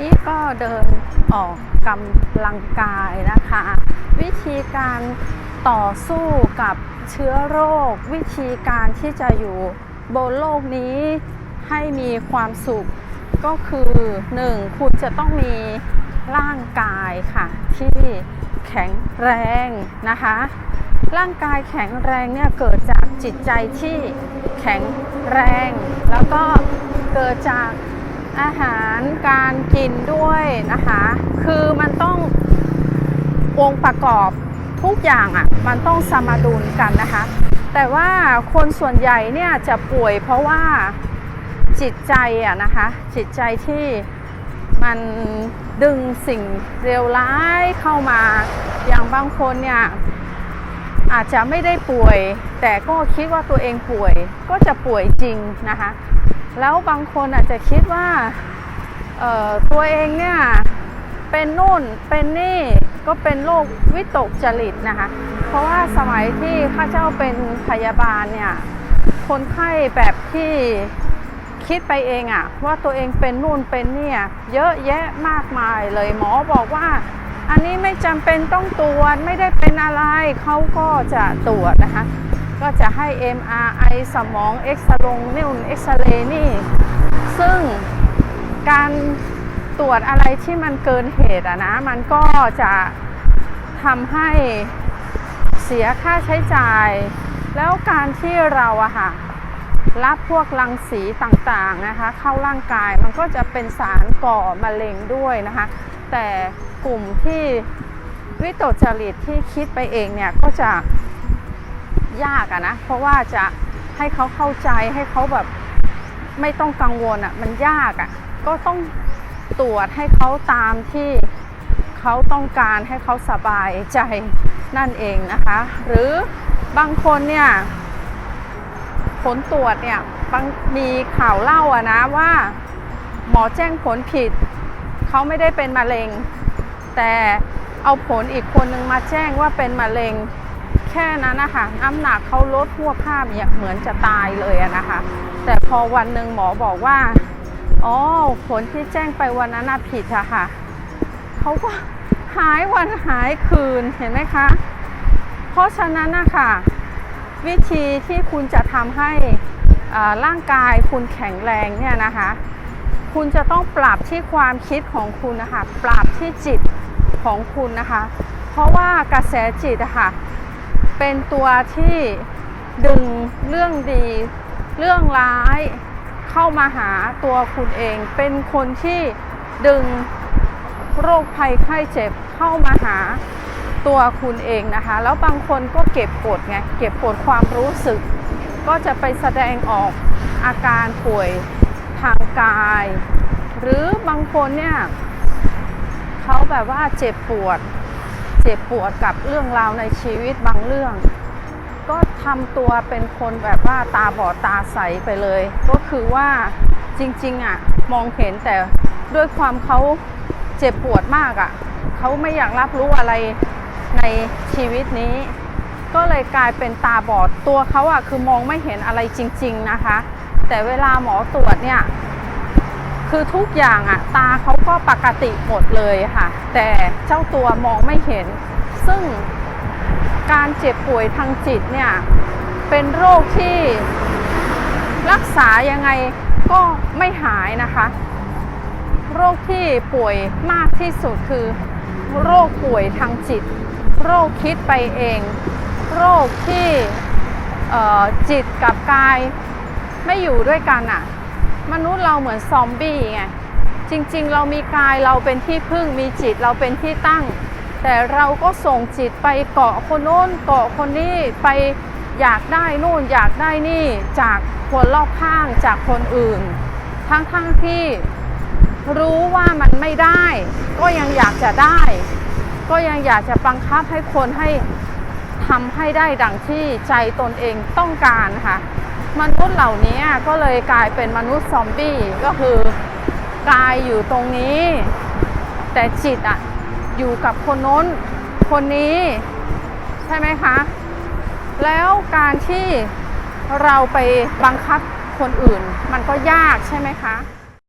นี้ก็เดินออกกำลังกายนะคะ วิธีการต่อสู้กับเชื้อโรค วิธีการที่จะอยู่บนโลกนี้ให้มีความสุขก็คือ 1. คุณจะต้องมีร่างกายค่ะ ที่แข็งแรงนะคะ ร่างกายแข็งแรงเนี่ยเกิดจากจิตใจที่แข็งแรง แล้วก็เกิดจาก อาหารการกินด้วยนะคะ คือมันต้ององค์ประกอบทุกอย่างอะ่ะมันต้องสมดุลกันนะคะ แต่ว่าคนส่วนใหญ่เนี่ยจะป่วยเพราะว่าจิตใจอะนะคะ จิตใจที่มันดึงสิ่งเลวร้ายเข้ามาอย่างบางคนเนี่ยอาจจะไม่ได้ป่วย แต่ก็คิดว่าตัวเองป่วยก็จะป่วยจริงนะคะ แล้วบางคนอาจจะคิดว่าตัวเองเนี่ยเป็นนู่นเป็นนี่ก็เป็นโรควิตกจริตนะคะ เพราะว่าสมัยที่ข้าเจ้าเป็นพยาบาลเนี่ยคนไข้แบบที่คิดไปเองอะว่าตัวเองเป็นนู่นเป็นนี่เยอะแยะมากมายเลยหมอบอกว่า อันนี้ไม่จำเป็นต้องตรวจไม่ได้เป็นอะไรเขาก็จะตรวจนะคะ ก็จะให้ MRI สมองเอ็กซลงนิ้วเอ็กซเรย์นี่ ซึ่งการตรวจอะไรที่มันเกินเหตุอะนะ มันก็จะทำให้เสียค่าใช้จ่าย แล้วการที่เราอะค่ะรับพวกรังสีต่างๆนะคะ เข้าร่างกายมันก็จะเป็นสารก่อมะเร็งด้วยนะคะ แต่กลุ่มที่วิตกจริตที่คิดไปเองเนี่ยก็จะ ยากอะนะ เพราะว่าจะให้เขาเข้าใจให้เขาแบบไม่ต้องกังวลอะมันยากอะก็ต้องตรวจให้เขาตามที่เขาต้องการให้เขาสบายใจนั่นเองนะคะ หรือบางคนเนี่ยผลตรวจเนี่ยบางมีข่าวเล่าอะนะว่า หมอแจ้งผลผิด เขาไม่ได้เป็นมะเร็ง แต่เอาผลอีกคนนึงมาแจ้งว่าเป็นมะเร็ง ค่นั้นนะคะน้ำหนักเขาลดหัวภาพเนี่ยเหมือนจะตายเลยนะคะ แต่พอวันหนึ่งหมอบอกว่าอ๋อผลที่แจ้งไปวันนั้นผิดอะค่ะเขาก็หายวันหายคืนเห็นไหมคะ เพราะฉะนั้นนะคะวิธีที่คุณจะทำให้อ่าร่างกายคุณแข็งแรงเนี่ยนะคะ คุณจะต้องปรับที่ความคิดของคุณนะคะ ปรับที่จิตของคุณนะคะ เพราะว่ากระแสจิตอะค่ะ เป็นตัวที่ดึงเรื่องดี เรื่องร้ายเข้ามาหาตัวคุณเอง เป็นคนที่ดึงโรคภัยไข้เจ็บเข้ามาหาตัวคุณเองนะคะ แล้วบางคนก็เก็บกดไง เก็บกดความรู้สึก ก็จะไปแสดงออกอาการป่วยทางกาย หรือบางคนเนี่ยเขาแบบว่าเจ็บปวด เจ็บปวดกับเรื่องราวในชีวิตบางเรื่อง ก็ทำตัวเป็นคนแบบว่าตาบอดตาใสไปเลย ก็คือว่าจริงๆอะมองเห็นแต่ด้วยความเขาเจ็บปวดมากอะเขาไม่อยากรับรู้อะไรในชีวิตนี้ ก็เลยกลายเป็นตาบอดตัวเขาอะคือมองไม่เห็นอะไรจริง ๆนะคะ แต่เวลาหมอตรวจเนี่ย คือทุกอย่างอะตาเขาก็ปกติหมดเลยค่ะ แต่เจ้าตัวมองไม่เห็น ซึ่งการเจ็บป่วยทางจิตเนี่ย เป็นโรคที่รักษายังไงก็ไม่หายนะคะ โรคที่ป่วยมากที่สุดคือ โรคป่วยทางจิต โรคคิดไปเอง โรคที่จิตกับกายไม่อยู่ด้วยกันอะ มนุษย์เราเหมือนซอมบี้ไงจริงๆ เรามีกายเราเป็นที่พึ่งมีจิตเราเป็นที่ตั้ง แต่เราก็ส่งจิตไปเกาะคนโน้นเกาะคนนี้ไปอยากได้นู่นอยากได้นี่จากคนรอบข้างจากคนอื่น ทั้งๆทที่รู้ว่ามันไม่ได้ ก็ยังอยากจะได้ ก็ยังอยากจะบังคับให้คนให้ทำให้ได้ดังที่ใจตนเองต้องการค่ะ มนุษย์เหล่านี้ก็เลยกลายเป็นมนุษย์ซอมบี้ก็คือกายอยู่ตรงนี้ แต่จิตอะอยู่กับคนโน้นคนนี้ ใช่ไหมคะ แล้วการที่เราไปบังคับคนอื่น มันก็ยากใช่ไหมคะ